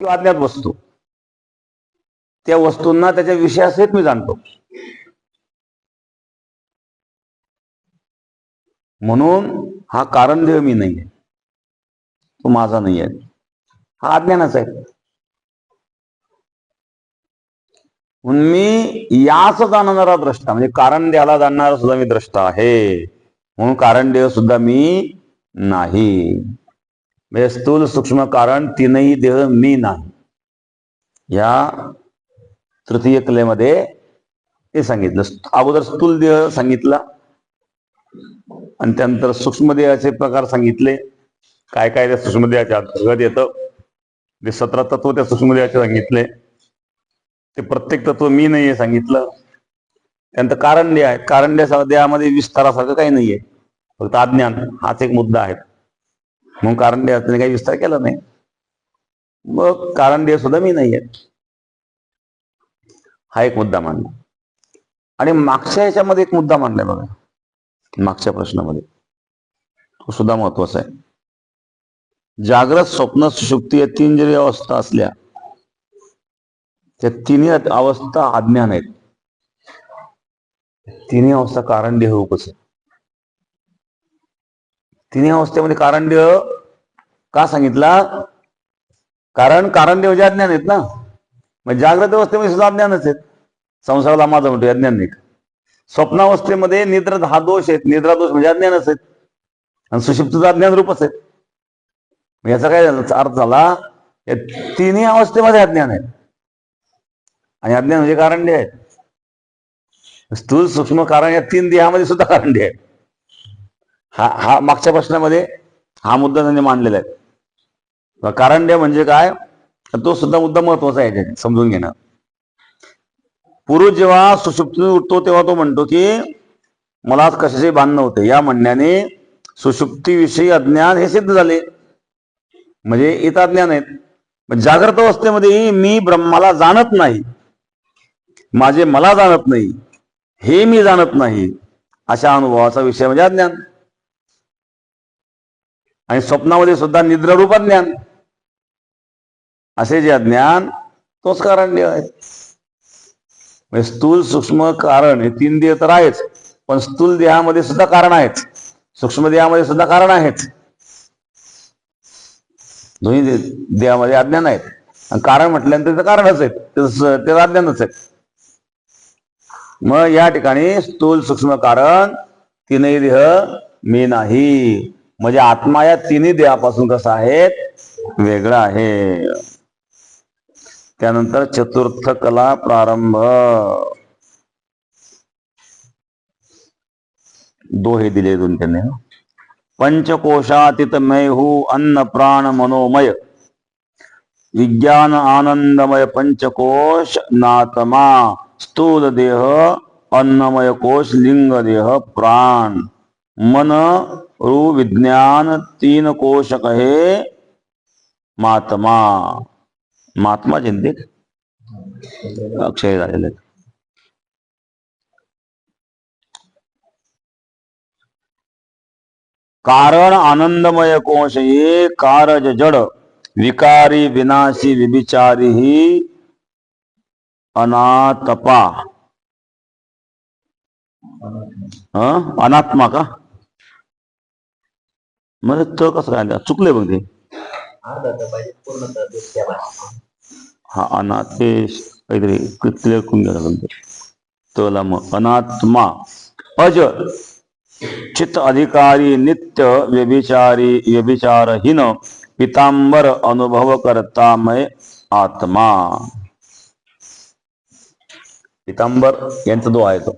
किंवा अज्ञात वस्तू त्या वस्तूंना त्याच्या विषयासहित मी जाणतो. म्हणून हा कारण देव मी नाहीये. तो माझा नाही आहे हा अज्ञानाच आहे. म्हणून मी याच जाणणारा द्रष्टा म्हणजे कारण द्याला जाणणारा सुद्धा मी द्रष्टा आहे. म्हणून कारण देव सुद्धा मी नाही. म्हणजे स्थूल सूक्ष्म कारण तीनही देह मी नाही. या तृतीय कलेमध्ये ते सांगितलं. अगोदर स्थूल देह सांगितला. आणि त्यानंतर सूक्ष्म देहाचे प्रकार सांगितले. काय काय त्या सूक्ष्म देहाच्या अंतर्गत येतं? जे सतरा तत्व त्या सूक्ष्म देहाचे सांगितले. ते प्रत्येक तत्व मी नाहीये सांगितलं. त्यानंतर कारण देह आहे कारण देहामध्ये विस्तारासारखं काही नाहीये. फक्त अज्ञान हाच एक मुद्दा आहे. म्हणून कारण देहाने काही विस्तार केला नाही. मग कारण सुद्धा मी नाहीये. हा एक मुद्दा मांडला. आणि मागच्या याच्यामध्ये एक मुद्दा मांडलाय बघा. मागच्या प्रश्नामध्ये. तो सुद्धा महत्त्वाचा आहे. जागृत स्वप्न सुशुक्ती या तीन जरी अवस्था असल्या त्या तिन्ही अवस्था अज्ञान आहेत. तिन्ही अवस्था कारण देह उपस आहे तिन्ही अवस्थेमध्ये कारंड्य का सांगितला? कारण कारंड्य म्हणजे अज्ञान आहेत ना. मग जागृत अवस्थेमध्ये सुद्धा अज्ञानच आहेत. संसाराला माझा म्हणतो अज्ञानिक स्वप्नावस्थेमध्ये निद्र हा दोष आहेत. निद्रा दोष म्हणजे अज्ञानच आहेत. आणि सुषिप्तचा अज्ञान रूपच आहेत. मग याचा काय अर्थ झाला या तिन्ही अवस्थेमध्ये अज्ञान आहे आणि अज्ञान म्हणजे कारंडे आहेत. स्थूल सूक्ष्म कारण या तीन देहामध्ये सुद्धा कारंडे आहेत. हा हा मागच्या प्रश्नामध्ये हा मुद्दा त्यांनी मांडलेला आहे. कारंडे म्हणजे काय? तो सुद्धा मुद्दा महत्त्वाचा आहे समजून घेणं. पुरुष जेव्हा सुषुप्ती उठतो तेव्हा तो म्हणतो की मला कशाचे भान नव्हते. या म्हणण्याने सुषुप्तीविषयी अज्ञान हे सिद्ध झाले. म्हणजे इथं अज्ञान आहेत. पण जागृत अवस्थेमध्ये मी ब्रह्माला जाणत नाही. माझे मला जाणत नाही. हे मी जाणत नाही. अशा अनुभवाचा विषय म्हणजे अज्ञान. आणि स्वप्नामध्ये सुद्धा निद्ररूप ज्ञान. असे जे अज्ञान तोच कारण आहे. म्हणजे स्थूल सूक्ष्म कारण हे तीन देह तर आहेच पण स्थूल देहामध्ये सुद्धा कारण आहेत. सूक्ष्म देहामध्ये सुद्धा कारण आहेत. दोन्ही देहामध्ये अज्ञान आहेत. आणि कारण म्हटल्यानंतर ते कारणच आहेत. ते अज्ञानच आहेत. मग या ठिकाणी स्थूल सूक्ष्म कारण तीनही देह मी नाही. म्हणजे आत्मा या तिन्ही देहापासून कसं आहे वेगळा आहे. त्यानंतर चतुर्थ कला प्रारंभ. दोहे दिले दोन त्यांनी. पंचकोशातीत अन्न प्राण मनोमय. विज्ञान आनंदमय पंचकोश नातमा. स्थूल देह अन्नमय कोश लिंग देह प्राण. मन विज्ञान तीन कोश कहे महात्मा महात्मा चिंतित अक्षय झालेले कारण आनंदमय कोश ये कारज जड विकारी विनाशी विभिचारी ही अनातपा. अनात्मा का? मग तो कसं काय चुकले बघ ते. हा अनाथेश काहीतरी क्लिअर करून घ्यायला तला मग अनात्मा अज चित्त अधिकारी नित्य व्यभिचारी व्यभिचारहीन पितांबर अनुभव करता मय आत्मा. पितांबर यांचा दो आहे तो.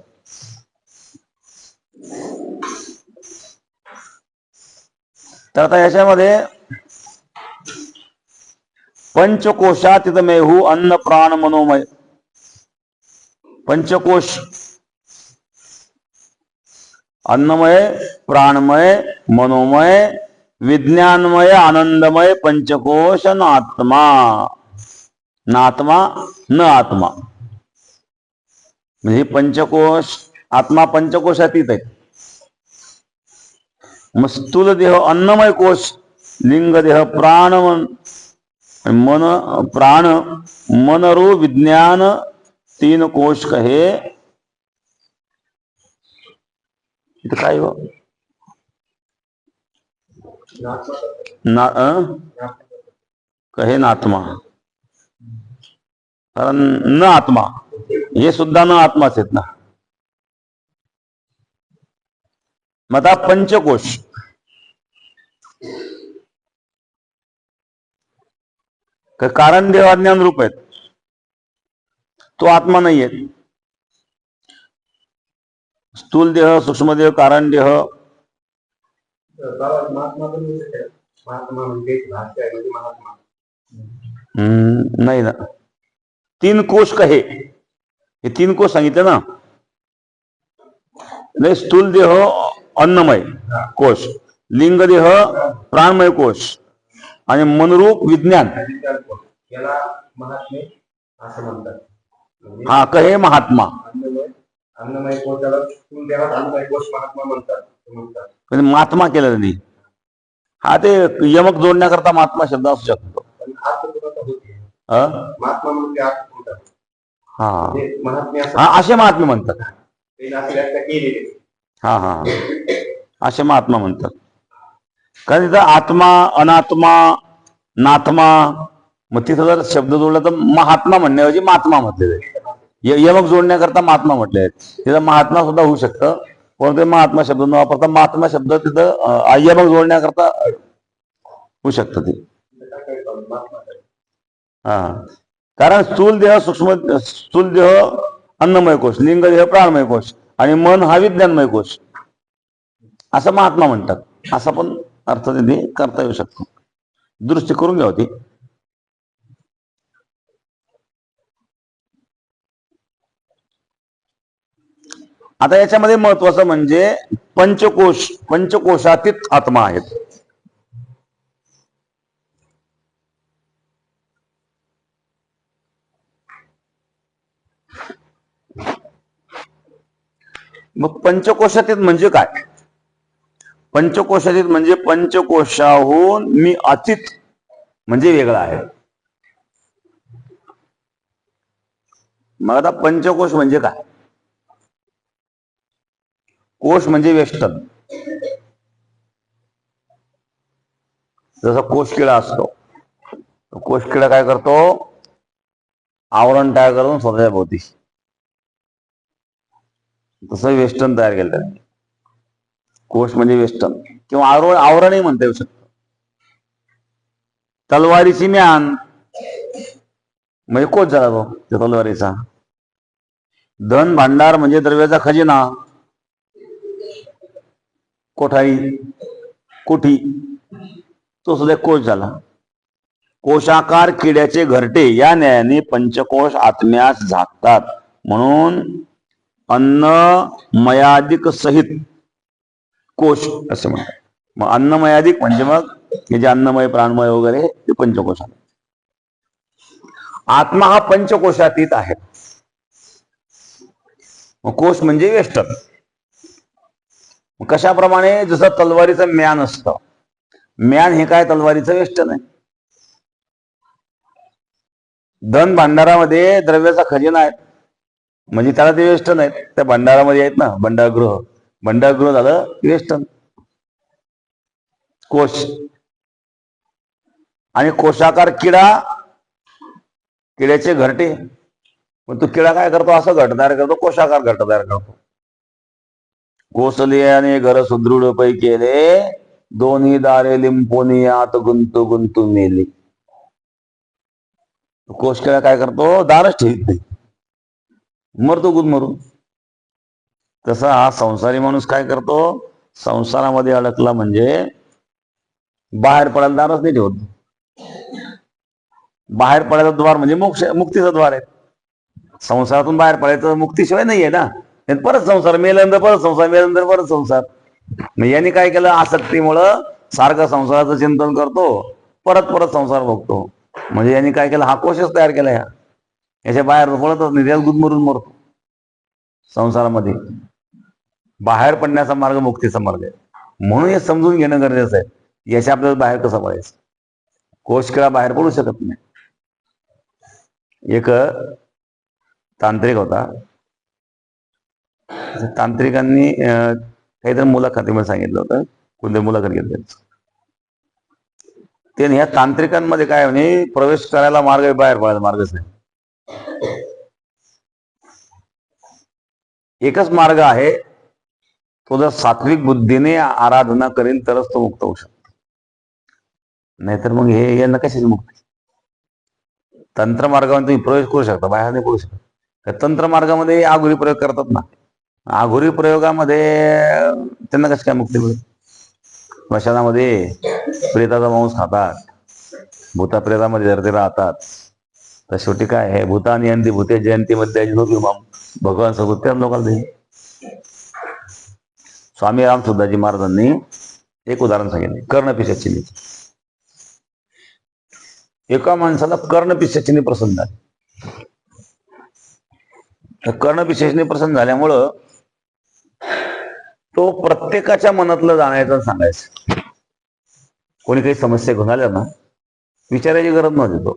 तर आता याच्यामध्ये पंचकोशात मेहू अन्न प्राण मनोमय. पंचकोश अन्नमय प्राणमय मनोमय विज्ञानमय आनंदमय पंचकोश न आत्मा न आत्मा. न आत्मा म्हणजे पंचकोश आत्मा पंचकोशातीत आहे मग स्थूल देह अन्नमय कोश लिंग देह प्राण मन प्राण मनरू विज्ञान तीन कोश कहे। इथं काय हो? ना अं? कहे ना आत्मा. कारण न आत्मा हे सुद्धा न आत्माच आहेत ना. मग आता पंचकोश. कारण देव अज्ञान रूप आहेत. तो आत्मा नाही आहे स्थूल देह सूक्ष्म देह कारण देह. हम्म, नाही ना. तीन कोश कहे हे? तीन कोश सांगितले ना. नाही स्थूल देह अन्नमय कोश. लिंग देह प्राणमय कोश. आणि मनरूप विज्ञान. याला महात्मे असं म्हणतात. म्हणजे हा कहे महात्मा? अन्नमय अन्नमय कोशाला स्थूल देहात अन्नमय कोश महात्मा म्हणतात म्हणतात. म्हणजे महात्मा केलं त्यांनी. हा ते यमक जोडण्याकरता महात्मा शब्द असू शकतो. पण होते? महात्मा हा. म्हणजे महात्मे असं हा असे महात्मे म्हणतात. त्यांनी अशी व्याख्या केलेली आहे. हा हा हा. असे महात्मा म्हणतात. कारण तिथं आत्मा अनात्मा नात्मा मग तिथं जर शब्द जोडला तर महात्मा म्हणण्याऐवजी महात्मा म्हटले जाईल. यमक जोडण्याकरता महात्मा म्हटले आहेत तिथं महात्मा सुद्धा होऊ शकतं. परंतु महात्मा शब्द न वापरता महात्मा शब्द तिथं यमक जोडण्याकरता होऊ शकतं ते. हा. कारण स्थूल देह सूक्ष्म स्थूल देह अन्नमय कोश लिंग देह प्राणमय कोश आणि मन हा विज्ञानमय कोश. असं महात्मा म्हणतात. असा पण अर्थ तिथे करता येऊ शकतो. दृष्टी करून घ्या होती आता याच्यामध्ये महत्वाचं म्हणजे पंचकोश पंचकोशातीत आत्मा आहेत. मग पंचकोशातीत म्हणजे काय? पंचकोशातीत म्हणजे पंचकोशाहून मी अतीत म्हणजे वेगळा आहे. मग आता पंचकोश म्हणजे काय? कोश म्हणजे वेष्टन जसा कोशकिळा असतो. तो कोशकिळा काय करतो? आवरण तयार करून स्वतःच्या भोवती. तसं वेस्टर्न तयार केलं त्याने. कोश म्हणजे वेस्टर्न किंवा आवरण आवरणही म्हणता येऊ शकतं. तलवारीची म्यान. म्हणजे कोच झाला तो त्या तलवारीचा. धन भांडार म्हणजे द्रव्याचा खजिना. कोठाई कोठी? तो सुद्धा कोश झाला. कोशाकार किड्याचे घरटे या न्यायाने पंचकोश आत्म्यास झाकतात. म्हणून अन्नमयादिक सहित कोश असं म्हणतात. मग अन्नमयादिक म्हणजे मग हे जे अन्नमय प्राणमय वगैरे ते पंचकोश आहे आत्मा हा पंचकोशातीत आहे. कोश म्हणजे वेष्टन. कशाप्रमाणे जसं तलवारीचं म्यान असतं. म्यान हे काय? तलवारीचं वेष्टन आहे. धन भांडारामध्ये द्रव्याचा खजिना आहे. म्हणजे त्याला ते वेष्ट आहेत. त्या भंडारामध्ये आहेत ना भंडारगृह. भंडारगृह झालं वेष्टन. कोश. आणि कोशाकार किडा किड्याचे घरटे. मग तो किडा काय करतो? असं घट तयार करतो कोशाकार घट तयार करतो. कोसलियाने घर सुदृढ पै केले दोन्ही दारे लिंपोनी आत गुंतू गुंतू मेली. कोशकेला काय करतो? दारच ठेवीत नाही. मरतो गुद मरून. तसा हा संसारी माणूस काय करतो? संसारामध्ये अडकला म्हणजे बाहेर पडायला दारच नाही ठेवत. बाहेर पडायचं द्वार म्हणजे मोक्ष मुक्तीचं द्वार आहे. संसारातून बाहेर पडायचं मुक्तीशिवाय नाहीये ना. परत संसार मेल्यानंतर परत संसार मेल्यानंतर परत संसार. मग यांनी काय केलं? आसक्तीमुळं सारखं संसाराचं चिंतन करतो परत परत संसार बघतो. म्हणजे यांनी काय केलं? हा कोशच तयार केला या. याच्या बाहेर पडतच नाही त्याला गुदमरून मरतो. संसारामध्ये. बाहेर पडण्याचा मार्ग मुक्तीचा मार्ग आहे. म्हणून हे समजून घेणं गरजेचं आहे. याच्या आपल्याला बाहेर कसं पडायचं? कोशकिळा बाहेर पडू शकत नाही. एक तांत्रिक होता. तांत्रिकांनी काहीतरी मुलाखतीमध्ये सांगितलं होतं. कोणत्या मुलाखत घेतली ते ह्या तांत्रिकांमध्ये काय म्हणे प्रवेश करायला मार्ग बाहेर पडायला मार्गच नाही एकच मार्ग आहे तो जर सात्विक बुद्धीने आराधना करेल तरच तो मुक्त होऊ शकतो. नाहीतर मग हे यांना कशाची मुक्ती? तंत्र मार्गामध्ये तुम्ही प्रवेश करू शकता बाहेर नाही करू शकता. तंत्र मार्गामध्ये आघुरी प्रयोग करतात ना. आघोरी प्रयोगामध्ये त्यांना कशी काय मुक्ती मिळेल? स्मशानामध्ये प्रेताचा मांस खातात. भूता प्रेतामध्ये जर ते राहतात तर शेवटी काय आहे? भूता आणि अंती भूते जयंतीमध्ये भगवान सोबत त्या लोकांना देईल. स्वामी राम सुद्धाजी महाराजांनी एक उदाहरण सांगितले कर्णपिशाचिनी. एका माणसाला कर्णपिशाचिनी प्रसन्न झाली. तर कर्णपिशाचिनी प्रसन्न झाल्यामुळं तो प्रत्येकाच्या मनातलं जाण्याचं सांगायचं. कोणी काही समस्या घेऊन आल्या ना विचारायची गरज नव्हती तो.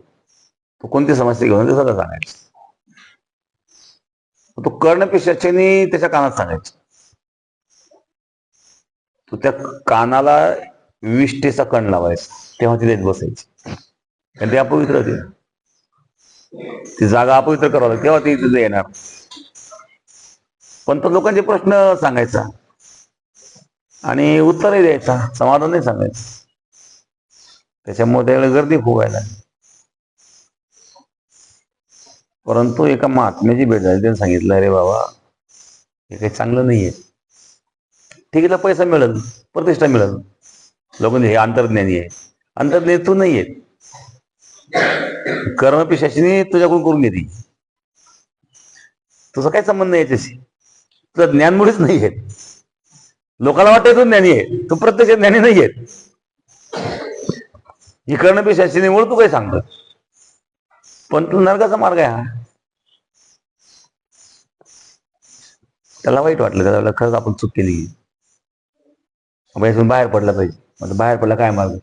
तो कोणती समस्या घेऊन आली ते सगळं सांगायचं. तो कर्णपिशाच्यानी त्याच्या कानात सांगायचं. तो त्या कानाला विष्टेचा कण लावायचा. तेव्हा तिथे बसायचे बसायची. कारण ते अपवित्र होते. ती जागा अपवित्र करावं तेव्हा ती तिथे येणार. पण तो लोकांचे प्रश्न सांगायचा. आणि उत्तरही द्यायचा समाधान नाही सांगायचं. त्याच्यामुळे त्याला गर्दी खूप व्हायला परंतु एका महात्म्याची भेट झाली त्याने सांगितलं अरे बाबा हे काही चांगलं नाहीये. ठीक आहे पैसा मिळेल प्रतिष्ठा मिळेल. लोक हे अंतर्ज्ञानी आहे. अंतर्ज्ञानी तू नाही आहे कर्मपिशाशीने तुझ्याकडून करून घेते. तुझा काय संबंध नाही याच्याशी? तुझं ज्ञानमुळेच नाही आहे लोकांना वाटत ज्ञानी आहे. तो प्रत्यक्ष ज्ञानी नाही आहे ही निवड तू काही सांगत? पण तू नरकाचा मार्ग आहे हा. त्याला वाईट वाटलं त्याला खरंच आपण चूक केली. बाबा यातून बाहेर पडला पाहिजे. म्हणजे बाहेर पडला काय मार्ग?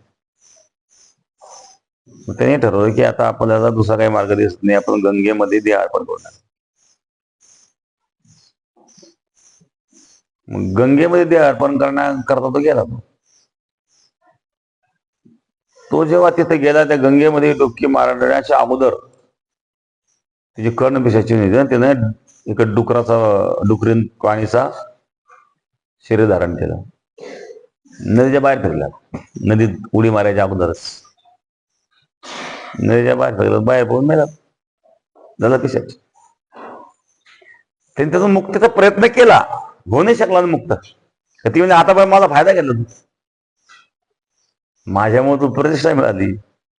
मग त्याने ठरवलं की आता आपल्याला दुसरा काही मार्ग दिसत नाही. आपण गंगेमध्ये देह अर्पण करणार. मग गंगेमध्ये देह अर्पण करण्या करता तो गेला तो. तो जेव्हा तिथे गेला त्या गंगेमध्ये डुबकी मारण्याच्या अगोदर तिची कर्ण पिशाची निधन त्याने एका डुकराचा डुकरीन प्राणीचा शरीर धारण केलं. नदीच्या बाहेर फिरला नदीत उडी मारायच्या अगोदरच. नदीच्या बाहेर फिरला बाहेर पडून मेला. झाला पिशाच. त्यांनी त्याचा मुक्तीचा प्रयत्न केला. होऊ नाही शकला ना मुक्त. तर ती म्हणजे आतापर्यंत माझा फायदा घेतला तू. माझ्यामुळे तू प्रतिष्ठा मिळाली.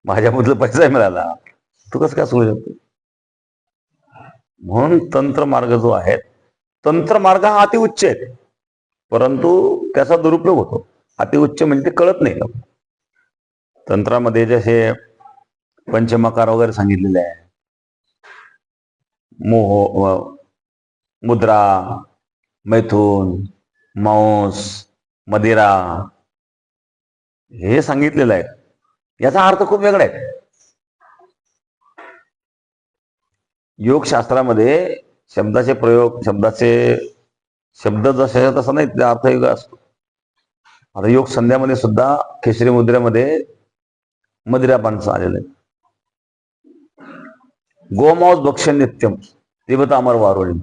माझ्यामधला पैसा मिळाला. तू कसं काय सोडू शकतो? म्हणून तंत्र मार्ग जो आहे तंत्र मार्ग हा अतिउच्च आहे. परंतु त्याचा दुरुपयोग होतो. अतिउच्च म्हणजे ते कळत नाही तंत्रामध्ये जसे पंचमकार वगैरे सांगितलेले आहे. मोह मुद्रा मैथून मांस मदिरा हे सांगितलेलं आहे. याचा अर्थ खूप वेगळा आहे. योगशास्त्रामध्ये शब्दाचे प्रयोग शब्दाचे शब्द जसे तसा नाही त्याचा अर्थ वेगळा असतो. आता योग संध्यामध्ये सुद्धा केशरी मुद्रेमध्ये मदिरापानचं आलेलं आहे. गोमांस भक्ष नित्यम देवता अमर वारोळी.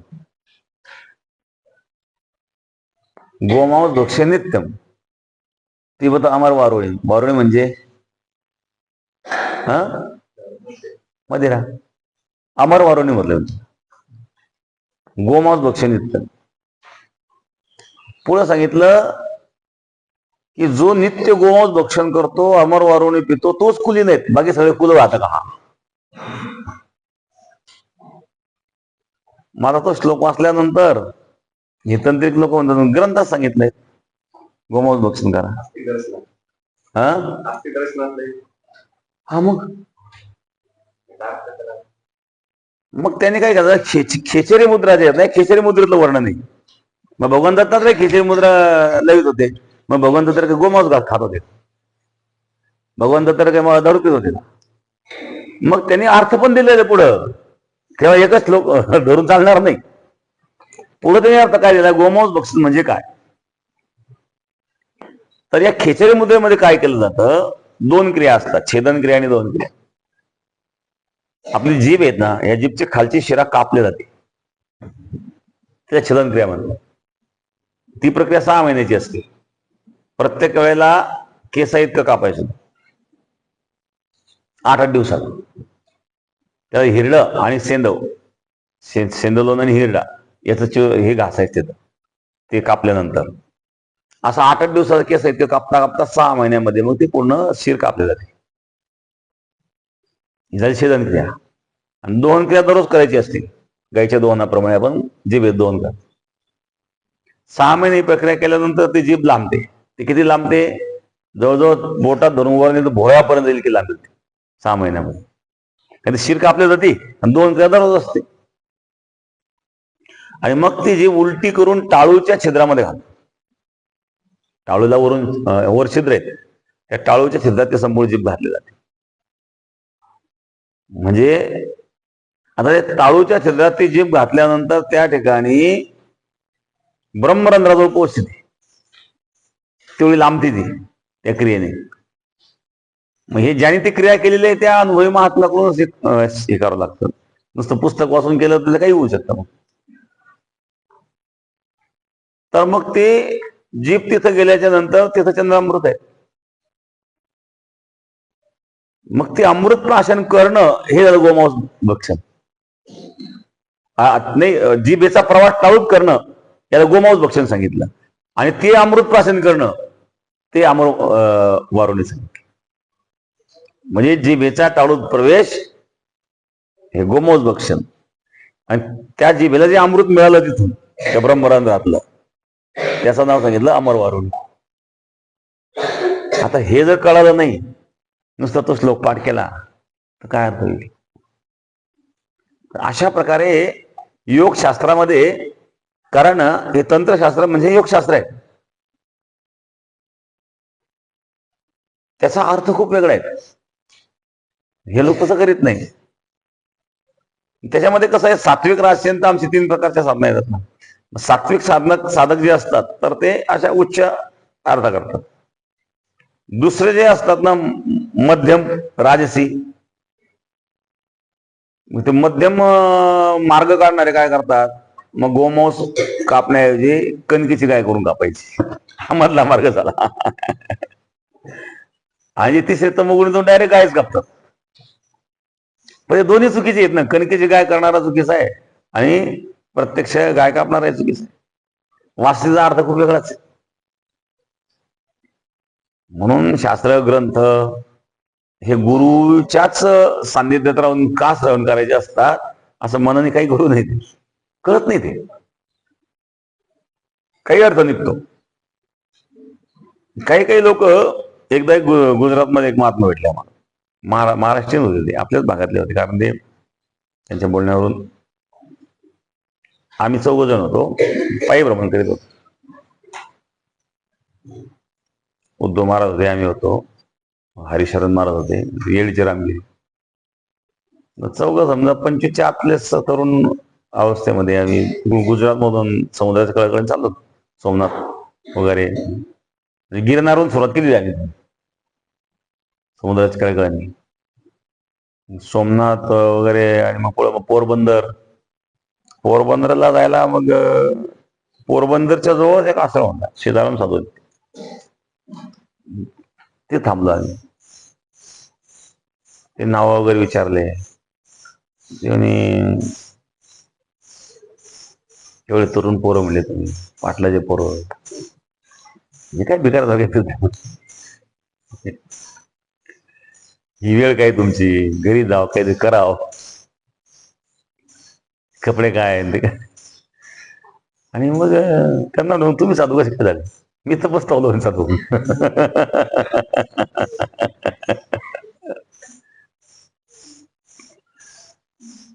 गोमांस भक्ष नित्यम. तीव्रता अमर वारोळी. वारोळी म्हणजे? हा? मदिरा अमर वारोळी म्हटलं म्हणजे. गोमांस भक्ष नित्यम. पुढे सांगितलं की जो नित्य गोमांस भक्षण करतो अमर वारोणी पितो तोच कुली नाहीत. बाकी सगळे कुल राहतात का हा. मला तो श्लोक वाचल्यानंतर हे तांत्रिक लोक म्हणतात ग्रंथात सांगितलंय गोमांस भक्षण करा. हा? हा मग? मग त्याने काय करायचं खेच खेचरी मुद्रा जे नाही खेचरी मुद्रेतलं वर्णन नाही मग भगवान दत्तात्रय खेचरी मुद्रा लवित होते. मग भगवान काय गोमांस घात खात होते. भगवंत तर काय दारू पित होते. मग त्यांनी अर्थ पण दिलेले पुढं. तेव्हा एकच लोक धरून चालणार नाही. पुढे त्यांनी अर्थ काय दिला गोमांस बक्षीस म्हणजे काय? तर या खेचरी मुद्रेमध्ये काय केलं जातं? दोन क्रिया असतात छेदन क्रिया आणि दोन क्रिया. आपली जीभ आहेत ना या जीभची खालची शिरा कापली जाते. त्या छेदन क्रिया म्हणतात ती प्रक्रिया सहा महिन्याची असते. प्रत्येक वेळेला केसा इतकं कापायचं? आठ आठ दिवसात. त्याला हिरडं आणि सेंदव. सेंदलोन आणि हिरडा. याचं हे घासायचं तिथं ते कापल्यानंतर. असं आठ आठ दिवसाचा केस आहे ते कापता कापता सहा महिन्यामध्ये मग ते पूर्ण शिर कापले जाते. ही झाली क्रिया आणि दोन क्रिया दररोज करायची असते गायच्या दोनाप्रमाणे आपण जीभ दोन कर सहा महिने ही प्रक्रिया केल्यानंतर ती जीभ लांबते. ती किती लांबते? जवळजवळ बोटात धरून वर नेलं तर भोयापर्यंत येईल की लांबते सहा महिन्यामध्ये. कारण शिर कापली जाते आणि दोन क्रिया दररोज असते. आणि मग ती जी उलटी करून टाळूच्या छिद्रामध्ये घालते टाळूला वरून वर छिद्र आहेत. त्या टाळूच्या छिद्रात ते संपूर्ण जीभ घातली जाते. म्हणजे आता ते टाळूच्या छिद्रात ती जीभ घातल्यानंतर त्या ठिकाणी ब्रह्मरंध्राजवळ पोहोचते तेवढी लांबते ती त्या क्रियेने. मग हे ज्याने ती क्रिया केलेली आहे त्या अनुभवी महात्म्याकडूनच हे- हे करावं लागतं. नुसतं पुस्तक वाचून केलं तर काही होऊ शकतं मग. तर मग ते जीप तिथं गेल्याच्यानंतर तिथं चंद्रामृत आहे. मग ते अमृत प्राशन करणं हे झालं गोमांस भक्षण. नाही अं, जिभेचा प्रवास टाळूत करणं याला गोमांस भक्षण सांगितलं. आणि ते अमृत प्राशन करणं ते अमृत अं, वारुणी सांगितलं. म्हणजे जिभेचा टाळूत प्रवेश हे गोमांस भक्षण. आणि त्या जिभेला जे अमृत मिळालं तिथून त्या राहतलं त्याचं नाव सांगितलं अमर वारुण. आता हे जर कळालं नाही नुसता तो श्लोक पाठ केला तर काय अर्थ होईल? अशा प्रकारे योगशास्त्रामध्ये कारण हे तंत्रशास्त्र म्हणजे योगशास्त्र आहे. त्याचा अर्थ खूप वेगळा आहे. हे लोक तसं करीत नाही. त्याच्यामध्ये कसं आहे सात्विक राजसेन आमची तीन प्रकारच्या साधना येतात ना. सात्विक साधनक साधक जे असतात तर ते अशा उच्च अर्थ करतात. दुसरे जे असतात ना मध्यम राजसी ते मध्यम मार्ग काढणारे काय करतात? मग गोमांस कापण्याऐवजी कणकीची गाय करून कापायची. हा मधला मार्ग झाला. आणि तिसरे तमगुणी तो डायरेक्ट गायच कापतात. पण दोन्ही चुकीचे आहेत ना. कणकीची गाय करणारा चुकीचा आहे. आणि प्रत्यक्ष गाय कापणार आहे आहे वास्तवीचा अर्थ खूप वेगळाच आहे. म्हणून शास्त्र ग्रंथ हे गुरुच्याच सान्निध्यात राहून का श्रवण करायचे असतात असं मनाने काही करू नाही ते. कळत नाही ते. काही अर्थ निघतो. काही काही लोक एकदा एक गुजरातमध्ये एक महात्मा भेटले आम्हाला. महारा महाराष्ट्रीयन होते ते आपल्याच भागातले होते कारण ते त्यांच्या बोलण्यावरून आम्ही चौघ जण होतो. पायी भ्रमण करीत होतो. उद्धव महाराज होते आम्ही होतो. हरिशरण महाराज होते येळीचे रामगिरी चौघ समजा पंचवीसच्या आतलेच तरुण अवस्थेमध्ये आम्ही गुजरात मधून समुद्राच्या कळाकडे चाललो होतो. सोमनाथ वगैरे. म्हणजे गिरणारून सुरुवात केली आम्ही. समुद्राच्या कळकळांनी सोमनाथ वगैरे आणि मग पुढं मग पोरबंदर. पोरबंदरला जायला मग पोरबंदरच्या जवळ एक आश्रम होता सीताराम साधू. ते थांबलो आम्ही. ते नाव वगैरे विचारले. एवढे तरुण पोरं म्हणले तुम्ही पाटलाचे पोरं. हे काय बिकार झाले ही वेळ काय तुमची? घरी जाव काहीतरी करावं. कपडे काय आणि ते. काय आणि मग त्यांना म्हणून तुम्ही साधू कसे झाले? मी तर बसतो साधू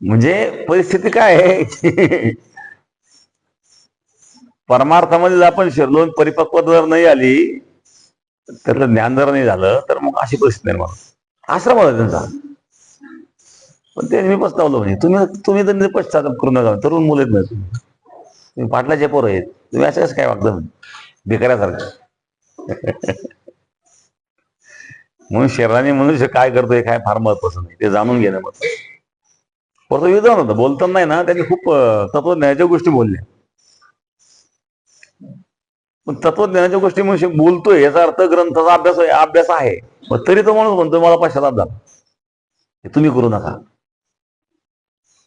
म्हणजे परिस्थिती काय आहे? परमार्थामध्ये जर आपण शिरलो परिपक्वता जर नाही आली त्यातलं ज्ञान जर नाही झालं तर मग अशी परिस्थिती निर्माण आश्रम होता त्यांचा. पण ते मी पस्तावलो म्हणजे तुम्ही तुम्ही तर पश्चाताप करू नका. तरुण मुलं आहेत ना तुम्ही. तुम्ही पाटलाचे पोरं आहेत. तुम्ही असं कसं काय वागता म्हणजे बेकाऱ्यासारखं म्हणून शरीराने मनुष्य काय करतोय? काय फार महत्वाचं नाही. ते जाणून घेणं महत्वाचं परत विधान होतं. बोलताना नाही ना त्यांनी खूप तत्वज्ञानाच्या गोष्टी बोलल्या. पण तत्वज्ञानाच्या गोष्टी मनुष्य बोलतोय याचा अर्थ ग्रंथाचा अभ्यास अभ्यास आहे. मग तरी तो माणूस म्हणतोय मला पश्चाताप झाला. हे तुम्ही करू नका.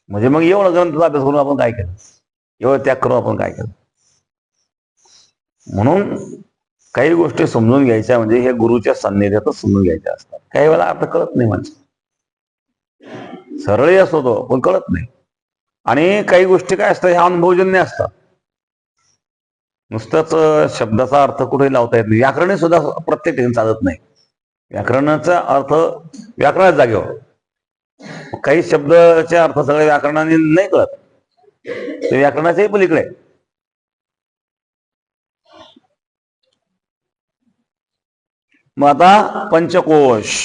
म्हणजे मग एवढं ग्रंथाचा अभ्यास करून आपण काय केलं? एवढं त्याग करून आपण काय केलं? म्हणून काही गोष्टी समजून घ्यायच्या म्हणजे हे गुरुच्या सान्निध्यातच समजून घ्यायच्या असतात. काही वेळा अर्थ कळत नाही माणसं सरळही असतो तो पण कळत नाही. आणि काही गोष्टी काय असतात ह्या अनुभवजन्य असतात. नुसतंच शब्दाचा अर्थ कुठेही लावता येत नाही. व्याकरण सुद्धा प्रत्येक ठिकाणी चालत नाही. व्याकरणाचा अर्थ व्याकरणाच्या जागेवर. काही शब्दाचे अर्थ सगळे व्याकरणाने नाही कळत. ते व्याकरणाच्याही पलीकडे मग आता पंचकोश.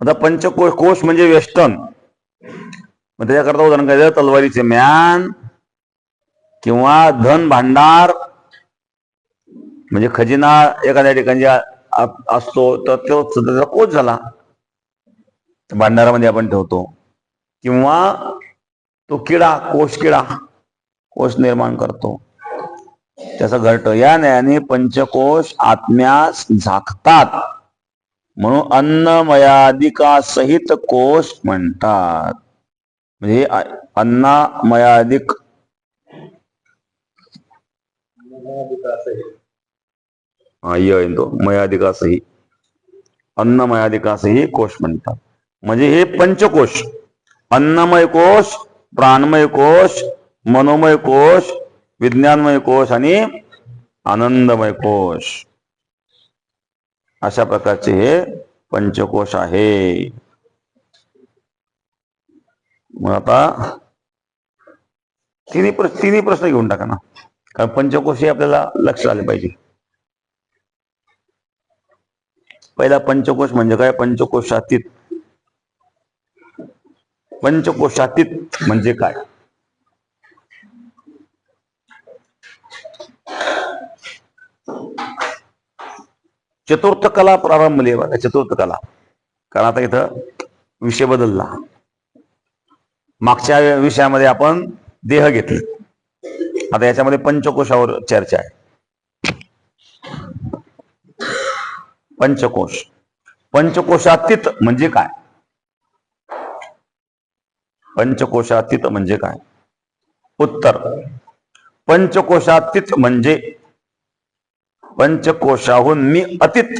आता पंचकोश कोश म्हणजे वेस्टर्न. मग त्याच्याकरता उदाहरण काय? तलवारीचे म्यान किंवा धन भांडार म्हणजे खजिना एखाद्या ठिकाणी असतो तर तो त्याचा कोच झाला. भांडारामध्ये आपण ठेवतो. किंवा तो किडा कोश किडा कोश निर्माण करतो. त्याचा घरट या न्यायाने पंचकोश आत्म्यास झाकतात. म्हणून अन्नमयादिका सहित कोश म्हणतात. म्हणजे अ- अन्नमयादिक येतो मयाधिकासही अन्नमयाधिकासही कोश म्हणतात. म्हणजे हे पंचकोश. अन्नमय कोश प्राणमय कोश मनोमय कोश विज्ञानमय कोश आणि आनंदमय कोश. अशा प्रकारचे हे पंचकोश आहे. मग आता तिन्ही प्रश्न तिन्ही प्रश्न घेऊन टाका ना. कारण पंचकोश हे आपल्याला लक्ष आले पाहिजे. पहिला पंचकोश म्हणजे काय? पंचकोशातीत. पंचकोशातीत म्हणजे काय? चतुर्थ कला प्रारंभली बघा चतुर्थ कला. कारण आता इथं विषय बदलला. मागच्या विषयामध्ये आपण देह घेतले. आता याच्यामध्ये पंचकोशावर चर्चा आहे. पंचकोश. पंचकोशातीत म्हणजे काय? पंचकोशातीत म्हणजे काय? उत्तर. पंचकोशातीत म्हणजे पंचकोशाहून मी अतीत